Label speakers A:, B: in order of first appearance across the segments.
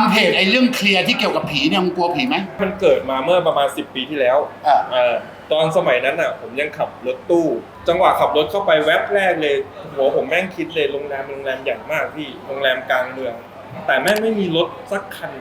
A: ำเพจไอ้เรื่องเคลียร์ที่เกี่ยวกับผีเนี่ยมึงกลัวผีไหม
B: มันเกิดมาเมื่อประมาณ 10 ปีที่แล้ว
A: อ่า
B: เออตอนสมัยนั้นอะ ผมยังขับรถตู้ จังหวะขับรถเข้าไปแว็บแรกเลยหัวผมแม่งคิดเลยโรงแรมโรงแรมใหญ่มากพี่โรงแรมกลางเมือง แต่แม่งไม่มีรถสักคัน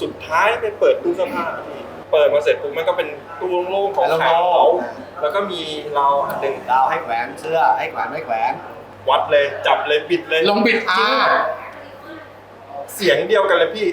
B: สุดท้ายไปเปิดตู้เสื้อผ้าพี่เปิดมาเสร็จปุ๊บมันก็เป็นตู้โล่งๆของขาวแล้วก็มีเราวอันหนึ่ง
C: ดาวให้แขวนเสื้อให้แขวนไม่แขวน
B: วัดเลยจับเลยบิดเลย
A: ลงบิด
C: อ่า
B: เสียงเดียวกันเลยพี่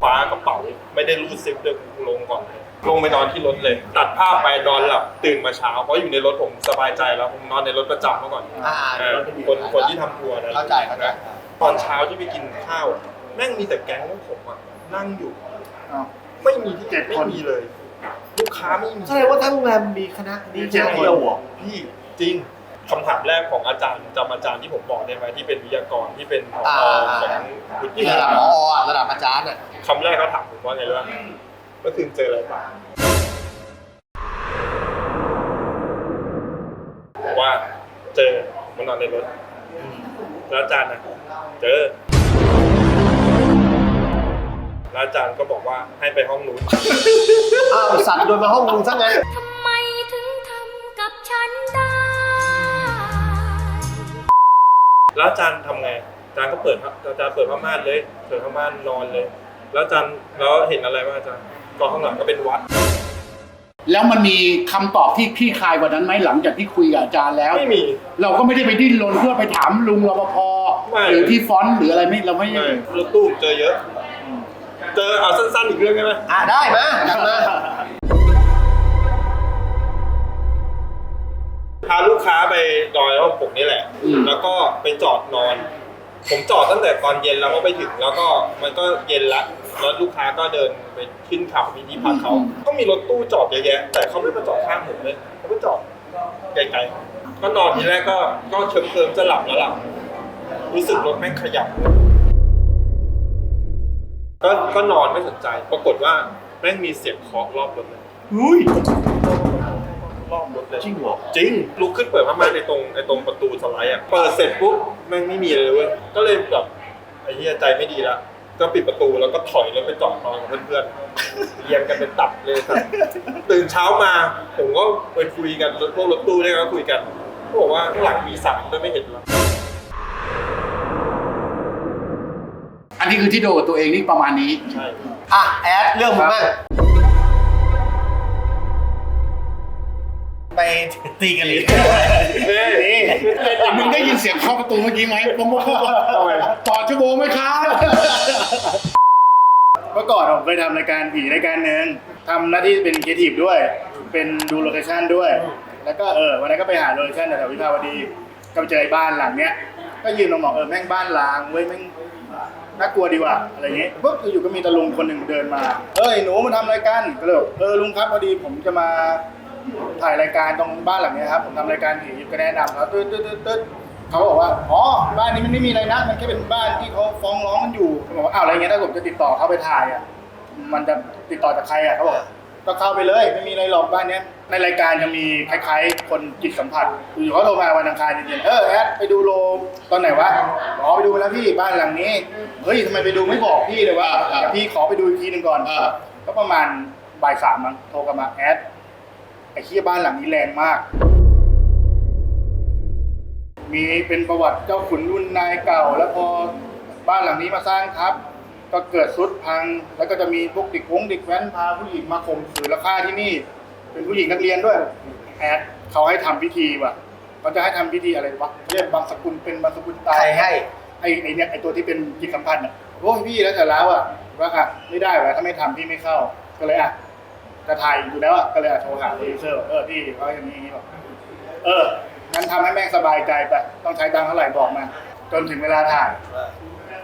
B: คว้ากระเป๋าไม่ได้รูดซิปเลยลงก่อนเลยลงไปนอนที่รถเลย ตัดภาพไปนอนหลับตื่นมาเช้าเพราะอยู่ในรถผมสบายใจแล้วผมนอนในรถประจำเมื่อก่อน
C: อ่า
B: เออคนคนที่ทำทัวร์นะ
C: เข้าใจเข้าใจ
B: ตอนเช้าที่ไปกินข้าว แม่งมีแต่แก๊งพวกผมอะนั่งอยู่
A: อ้าว
B: ไม่มีที่
A: เจ็ด
B: ไม่
A: คน
B: มีเลย ลูกค้าไม่มี
C: แสดงว่าทั้งโรงแรมมีคณะนี้แค่เดียวเหรอ
B: พี่จริงคำถามแรกของอาจารย์จำอาจารย์ที่ผมบอกได้ไหมที่เป็นวิทยากรที่เป็นผอ
C: อ่า
B: ของวุฒิ
C: ที่ระดับหมออะระดับอาจารย์อะ
B: คำแรกเขาถามผมว่าไงรู้ป่ะเมื่อคืนเจออะไรบ้างบอกว่าเจอมันนอนในรถ แล้วอาจารย์นะเจอ แล้วอาจารย์ก็บอกว่าให้ไปห้องนู้น
C: อ้าวสัตว์โดนมาห้องมึงซะงั้น
D: ทำไมถึงทำกับฉันได้
B: แล้วอาจารย์ทำไง อาจารย์ก็เปิดพระอาจารย์เปิดผ้าม่านเลย เปิดผ้าม่านนอนเลย แล้วอาจารย์แล้วเห็นอะไรบ้างอาจารย์ก็ข้างหลังก็เป็นวัด
A: แล้วมันมีคำตอบที่คลี่คลายกว่านั้นไหมหลังจากที่คุยกับอาจารย์แล้ว
B: ไม่มี
A: เราก็ไม่ได้ไปดิ้นรนเพื่อไปถามลุงรปภ
B: ไม่
A: หรือที่ฟอนต์หรืออะไรไม่เราไม่
B: ไม่รถตู้เจอเยอะ เจอเอาสั้นๆอีกเรื่องได้ไหม
C: อะได้มาดังมา
B: พาลูกค้าไปนอนในห้องผมนี่แหละ แล้วก็ไปจอดนอน ผมจอดตั้งแต่ตอนเย็นแล้วก็ไปถึงแล้วก็มันก็เย็นละแล้วลูกค้าก็เดินไปขึ้นเขามีที่พักเขาก็มีรถตู้จอดเยอะแยะ แต่เขาไม่มาจอดข้างผมเลยเขาไปจอดไกลๆก็นอนทีแรกก็ก็เชิมเคิมๆจะหลับแล้วล่ะรู้สึกรถแม่งขยับ ก็ก็นอนไม่สนใจ ปรากฏว่าแม่งมีเสียงเคาะรอบรถเลย
C: อุ้ย
B: รอบรถเลย
C: จริงเหรอ
B: จริงลุกขึ้นเปิดผ้าม่านในตรงไอ้ตรงประตูสไลด์อะเปิดเสร็จปุ๊บแม่งไม่มีเลยเว้ยก็เลยแบบไอ้เหี้ยใจไม่ดีละก็ปิดประตูแล้วก็ถอยรถไปจอดนอนกับเพื่อนๆเรียงกันเป็นตับเลยครับตื่นเช้ามาผมก็ไปคุยกันรถพวกรถตู้เนี่ยก็คุยกันเขาบอกว่าข้างหลังมีสามก็ไม่เห็นแล้ว
A: อั นนี้คือที่โดนกับตัวเองนี่ประมาณนี้
B: ใช่
C: อะแอดเรื่องมึงบ้างไปตีกันอีก
B: เฮ้ย
A: แต่มึงได้ยินเสียงเคาะประตูเมื่อกี้ไหมผมบอกว่าต่อชั่วโมงไหมครับ
E: เมื่อก่อนผมเคยทำรายการผีรายการหนึ่งทำหน้าที่เป็นครีเอทีฟด้วย เป็นดูโลเคชั่นด้วย แล้วก็เออวันนั้นก็ไปหาโลเคชั่นแถวๆวิภาวดี ก็ไปเจอไอ้บ้านหลังเนี้ย ก็ยืนมองบอกเออแม่งบ้านล้างเว้ยแม่ง น่ากลัวดีว่ะอะไรเงี้ยปุ๊บอยู่ก็มีตาลุงคนหนึ่งเดินมาเอ้ยหนูมาทำอะไรกันก็เลยบอกเออลุงครับพอดีผมจะมาถ่ายรายการตรงบ้านหลังเนี้ยครับผมทำรายการผีอยู่ก็แนะนำเขาตึ๊ดตึ๊ดตึ๊ดตึ๊ดเขาบอกว่าอ๋อบ้านนี้มันไม่มีอะไรนะมันแค่เป็นบ้านที่เขาฟ้องร้องกันอยู่เขาบอกว่าอ้าวอะไรเงี้ยถ้าผมจะติดต่อเขาไปถ่ายอะมันจะติดต่อจากใครอะเขาบอก ก็เข้าไปเลยไม่มีอะไรหรอกบ้านเนี้ยในรายการจะมีคล้ายๆ คนจิตสัมผัสอยู่เขาโทรมาวันอังคารเย็นๆเออแอดไปดูโลตอนไหนวะอ๋อไปดูมาแล้วพี่บ้านหลังนี้เฮ้ยทำไมไปดูไม่บอกพี่เลยว่า
A: อ่า
E: เดี๋ยวพี่ขอไปดูอีกทีหนึ่งก่อน
A: อ่า
E: ก็ประมาณบ่ายสามมั้งโทรกลับมาแอดไอ้ขี้ยบ้านหลังนี้แรงมาก มีเป็นประวัติเจ้าขุนรุ่นนายเก่า แล้วพอบ้านหลังนี้มาสร้างทับ ก็เกิดสุดพัง แล้วก็จะมีพวกเด็กวงเด็กแว้นพาผู้หญิงมาข่มขืนแล้วฆ่าที่นี่ เป็นผู้หญิงนักเรียนด้วยแอดเขาให้ทำพิธีว่ะเขาจะให้ทำพิธีอะไรวะเรียกบางสกุลเป็นบางสกุลตาย
C: ใครให้
E: ไอ้ไอ้เนี่ยไอ้ตัวที่เป็นจิตสัมพันธ์อะโอ้ยพี่แล้วแต่แล้วอะว่าอะไม่ได้ว่ะถ้าไม่ทำพี่ไม่เข้าก็เลยอะจะถ่ายอยู่แล้วอะก็เลยอะโทรหาเอเซอร์เออพี่เขาอย่างนี้อย่างนี้บอกเอองั้นทำให้แม่งสบายใจไปต้องใช้ตังค์เท่าไหร่บอกมาจนถึงเวลาถ่าย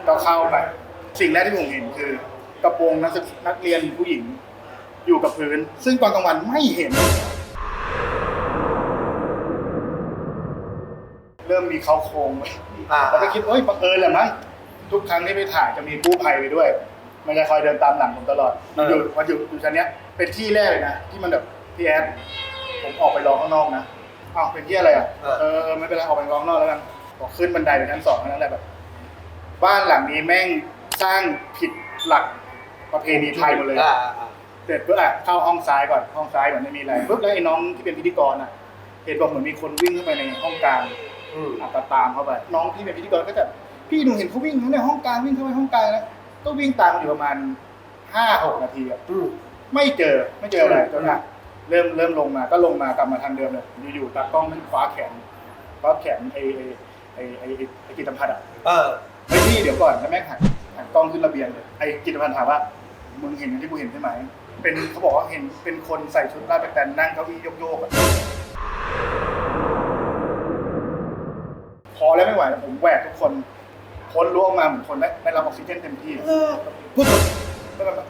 E: ก็เข้าไป สิ่งแรกที่ผมเห็นคือกระโปรงนักศึกนักเรียนผู้หญิงอยู่กับพื้น ซึ่งตอนกลางวันไม่เห็น เริ่มมีเขาโครงไว้
C: อ่า
E: แล้วก็คิดเอ้ยบังเอิญแหละมั้งทุกครั้งที่ไปถ่ายจะมีกู้ภัยไปด้วย มันจะคอยเดินตามหลังผมตลอดมันอยู่มันอยู่อยู่ชั้นเนี้ย เป็นที่แรกเลยนะที่มันแบบพี่แอดผมออกไปรอข้างนอกนะอ้าวเป็นที่อะไรอะเออเออไม่เป็นไรออกไปรอข้างนอกแล้วกันบอกขึ้นบันไดไปชั้นสองนั่นแหละแบบ บ้านหลังนี้แม่ง สร้างผิดหลักประเพณีไทยหมดเลย
C: อ่า
E: เสร็จปุ๊บอะเข้าห้องซ้ายก่อนห้องซ้ายเหมือนไม่มีอะไรปุ๊บแล้วไอ้น้องที่เป็นพิธีกรอะเห็นบอกเหมือนมีคนวิ่งเข้าไปในห้องกลาง
C: อืม
E: อะก็ตามเข้าไป น้องที่เป็นพิธีกรก็จะพี่หนูเห็นเขาวิ่งในห้องกลางวิ่งเข้าไปห้องกลางแล้วก็วิ่งตามอยู่ประมาณห้าหกนาทีอะ
C: อืม
E: ไม่เจอไม่เจออะไรจนอะเริ่มเริ่มลงมาก็ลงมากลับมาทางเดิมเลยอยู่ๆตากล้องมันคว้าแขนคว้าแขนไอ้ไอ้ไอ้ไอ้ไอ้กิตติพัฒน์อะ
C: เออ
E: เฮ้ยพี่เดี๋ยวก่อนแล้วแม่งหัน หันกล้องขึ้นระเบียงเลยไอ้กิตติพันธ์ถามว่ามึงเห็นอย่างที่กูเห็นใช่ไหม เป็นเขาบอกว่าเห็นเป็นคนใส่ชุดราชประแตนนั่งเก้าอี้โยกๆอะพอแล้วไม่ไหวแล้วผมแหวกทุกคนพ้นรั้วออกมาเหมือนคนได้ได้รับออกซิเจนเต็มที่ปุ๊บแล้วแบบ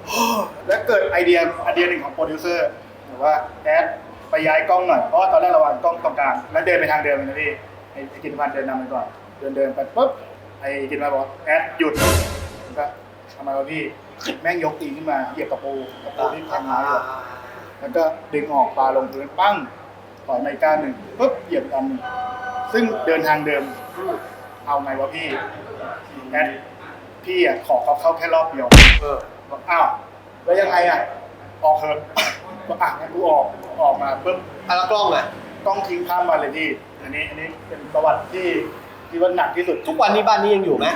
E: แล้วเกิดไอเดียไอเดียหนึ่งของโปรดิวเซอร์บอกว่าแอดไปย้ายกล้องหน่อยเพราะว่าตอนแรกเราวางกล้องตรงกลางแล้วเดินไปทางเดิมเลยนะพี่ไอ้ไอ้กิตติพันธ์เดินนำไปก่อน เดินเดินไปปุ๊บไอ้กิตติพันธ์บอกว่าแอดหยุดผม ก็ทำไมวะพี่แม่งยกตีนขึ้นมาเหยียบตะปูตะปูที่พังมาอยู่แล้วก็ดึงออกปลาลงพื้นปั้งปล่อยไมาอีกก้านหนึ่งปุ๊บเหยียบอีกอันหนึ่งซึ่งเดินทางเดิมเอาไงวะพี่แอดพี่อะขอเขาเข้าแค่รอบเดียว
C: เออ
E: บอกอ้าวแล้วยังไงอะออกเถอะบอกอะงั้นกูออกออกมาปุ๊บ
C: อะแล้วกล้องอะ
E: ต้องทิ้งข้ามมาเลยพี่อันนี้อันนี้เป็นประวัติที่ที่ว่าหนักที่สุด
C: ทุกวันนี้บ้านนี้ยังอยู่ไหม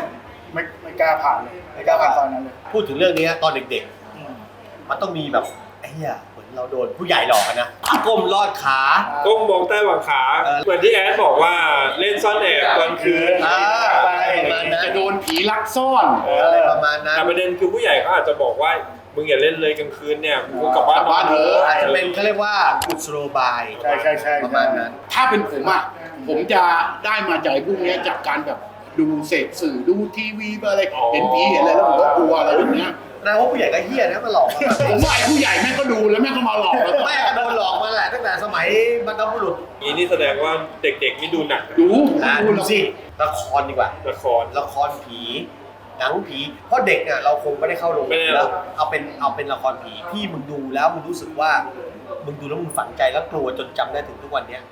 E: ไม่ไม่กล้าผ่านเลยไม่กล้าผ่านตอนนั้นเลย
C: พูดถึงเรื่องนี้ตอนเด็ก
E: อืม
C: ๆ มันต้องมีแบบไอ้เหี้ยเหมือนเราโดนผู้ใหญ่หลอกกันนะก้มลอดขา
B: ก้มมองใต้หว่างขา
C: เออ
B: เหมือนที่แอดบอกว่าเล่นซ่อนแอบตอนคืน
C: อ่า
E: ไป
C: ประมาณนั้น
A: จะโดนผีลักซ่อน
C: อะไรประมาณนั้น
B: แต่ประเด็นคือผู้ใหญ่เขาอาจจะบอกว่ามึงอย่าเล่นเลยกลางคืนเนี่ยมึงกลับบ้าน
A: กลับบ้านเถอะ
C: อาจจะเป็นเขาเรียกว่ากุศโลบาย
E: ใช่ใช่ใช่
C: ประมาณนั้น
A: ถ้าเป็นผมอะผมจะได้มาจากไอ้พวกเนี้ยจากการแบบ ดูเสพสื่อดูทีวีอะไรเห็นผีเห็นอะไรแล้วผมก็กลัวอะไรแบบเนี้ย
C: นะว่าผู้ใหญ่ก็เฮี้ยนะมาหลอกมาแบบ
A: ผมว่าไอ้ผู้ใหญ่แม่งก็ดูแล้วแม่งก็มาหลอกแล้ว
C: แม่ก็โดนหลอกมาแหละตั้งแต่สมัยบรรพบุรุษ
B: นี้นี่แสดงว่าเด็กๆนี่ดูหนัก
A: ดู
C: อะ
A: ดู
C: ดู
A: แล้ว
C: สิละครดีกว่า
B: ละคร
C: ละครผีหนังผีเพราะเด็กเนี่ยเราคงไม่ได้เข้าโรง
B: ไม่ได้
C: แล้วเอาเป็นเอาเป็นละครผีที่มึงดูแล้วมึงรู้สึกว่า มึงดูแล้วมึงฝังใจแล้วกลัวจนจำได้ถึงทุกวันเนี้ย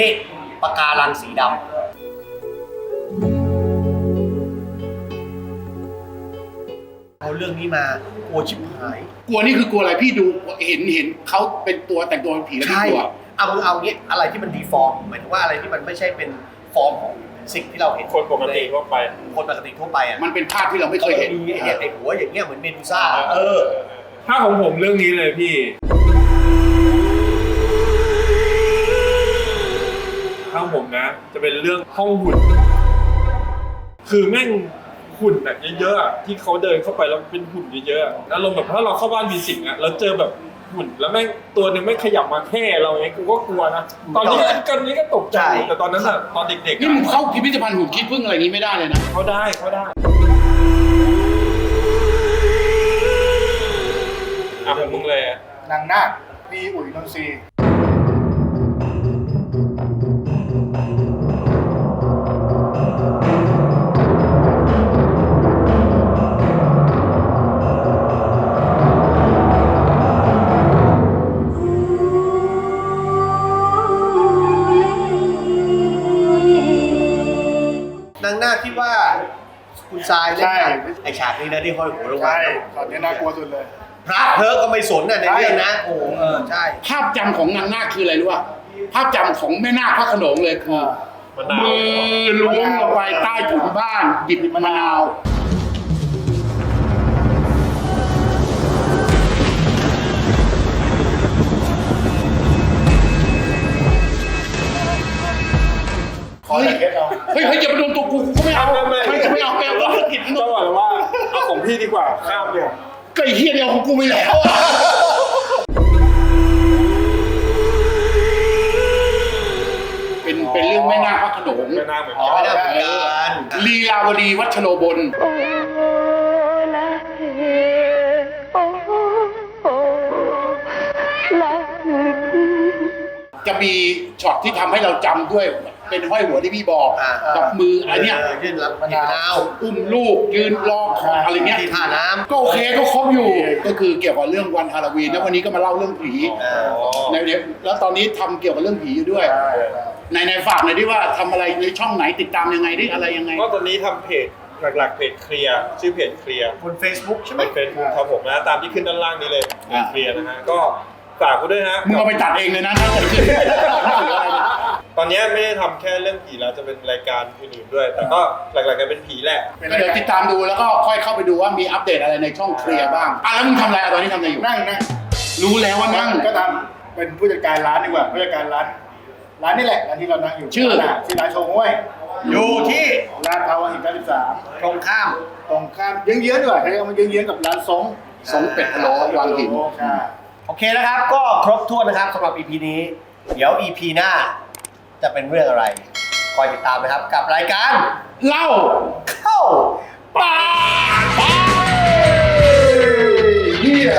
C: นี่ปากการังสีดำเอาเรื่องนี้มากลัวชิบหาย
A: กลัวนี่คือกลัวอะไรพี่ดูเห็นเห็นเขาเป็นตัวแต่งตัวเป็นผีแล้วพี่
C: ใช่
A: กลัว
C: เอามือเอางี้อะไรที่มันดีฟอร์มหมายถึงว่าอะไรที่มันไม่ใช่เป็นฟอร์มของสิ่งที่เราเห็น
B: คนปกติทั่วไป
C: คนปกติทั่วไปอะ
A: มันเป็นภาพที่เราไม่เคยเห็น
C: มีไอ้เนี่ยไอ้หัวอย่างเงี้ยเหมือนเมดูซ่าเออ
B: ถ้าของผมเรื่องนี้เลยพี่ ผมนะ จะเป็นเรื่องห้องหุ่น คือแม่งหุ่นอะเยอะๆอะที่เขาเดินเข้าไปแล้วเป็นหุ่นเยอะๆอะอารมณ์แบบถ้าเราเข้าบ้านมีสิงอะเราเจอแบบหุ่นแล้วแม่งตัวหนึงไม่ขยับมาแค่เราเองกูก็กลัวนะตอนนี้ตอนนี้ก็ตกใจ
C: ใช่
B: แต่ตอนนั้นอะตอนเด็กๆ
A: นี่
B: อะ
A: มึงเข้าพิพิธภัณฑ์หุ่นคิดพึ่งอะไรนี้ไม่ได้เลยนะ
B: เขาได้เขาได้อะของมึงเลยอะ
E: นางนาคพี่อุ๋ยนนทรีย์
C: ไอฉากนี้นะที่ห้อยหัวลงมา
E: ใช่ตอนนี้น่ากลัวสุดเลย
C: พระเพิร์ก็ไม่สนน่ะในเรื่องนะโอ้โหเออใช่
A: ภาพจำของนางนาคคืออะไรรู้ป่ะภาพจำของแม่นาคพระโขนงเลยคือ
B: มะนาว
A: มือล้วงลงไปใต้ถุนบ้านหยิบมะนาว
E: ขอแต่เคสเอา
A: เฮ้ยเฮ้ยอย่ามาโดนตัวกูกูก็ไม่เอา
B: ไม่ พี่ดีกว่า ข้ามเดียว
A: ก็ไอ้เฮียเดียวของกูไปแล้วอะเป็นเป็นเรื่องแม่นาคพระโขนง
B: ไม่น่าเหมือน
C: อ๋อ
B: กัน
C: ไม่ได้เหมือนกัน
A: ลีลาวดีวัชโรบล
D: โอ้ละเฮโอ้โอ้ละฮึ
A: จะมีช็อตที่ทำให้เราจำด้วย เป็นห้อยหัวที่พี่บอก
C: อ่า
A: กับมืออันเนี้ย
C: ยื่นรับมะนาว
A: อุ้มลูกยืนรอคอยอะไรเงี้ย
C: ที่ท่าน้ำ
A: ก็โอเคก็ครบอยู่ ก็คือเกี่ยวกับเรื่องวันฮาโลวีนแล้ววันนี้ก็มาเล่าเรื่องผี
C: อ่า
A: ในเนี้ยแล้วตอนนี้ทำเกี่ยวกับเรื่องผีอยู่ด้วย
E: ใช่
A: ในในฝากหน่อยดิว่าทำอะไรในช่องไหนติดตามยังไงดิอะไรยังไง
B: ก็ตอนนี้ทำเพจหลักๆเพจเคลียร์ชื่อเพจเคลียร์
C: บน Facebook ใช่ไหม
B: เป็นเฟซบุ๊กครับผมนะตามที่ขึ้นด้านล่างนี้เลย
A: อ่า
B: เคลียร์นะฮะก็ ฝากกูด้วยนะ
A: มึงเอาไปตัดเองเลยนะถ้าเกิดขึ้น
B: ตอนนี้ไม่ได้ทำแค่เรื่องผีแล้วจะเป็นรายการอื่นๆด้วย แต่ก็หลักๆก็เป็นผีแหละ
E: เป็น
A: ก็เดี๋ยวติดตามดูแล้วก็ค่อยเข้าไปดูว่ามีอัปเดตอะไรในช่องเคลียร์บ้างอะแล้วมึงทำอะไรอะตอนนี้ทำอะไรอยู่
E: นั่งนั่ง
A: รู้แล้วว่านั่ง
E: ก็ทำเป็นผู้จัดการร้านดีกว่าผู้จัดการร้าน ร้านนี่แหละร้านที่เรานั่งอยู่
A: ชื่อ
E: ร้านชื่อร้านโชงห้วย
C: อยู่ที่
E: ร้านพาวหิน93
C: ตรงข้าม
E: ตรงข้ามเยื้องๆดีกว่าใช้คำว่าเยื้องๆกับร้านซง
A: สองเป็ดพะโล้วางหิน
E: ใช่
C: โอเคนะครับ ก็ครบถ้วนนะครับสำหรับ EP นี้ เดี๋ยว EP หน้าจะเป็นเรื่องอะไร คอยติดตามนะครับกับรายการ
A: เล่า
C: เข้า
A: ป่าไปเฮีย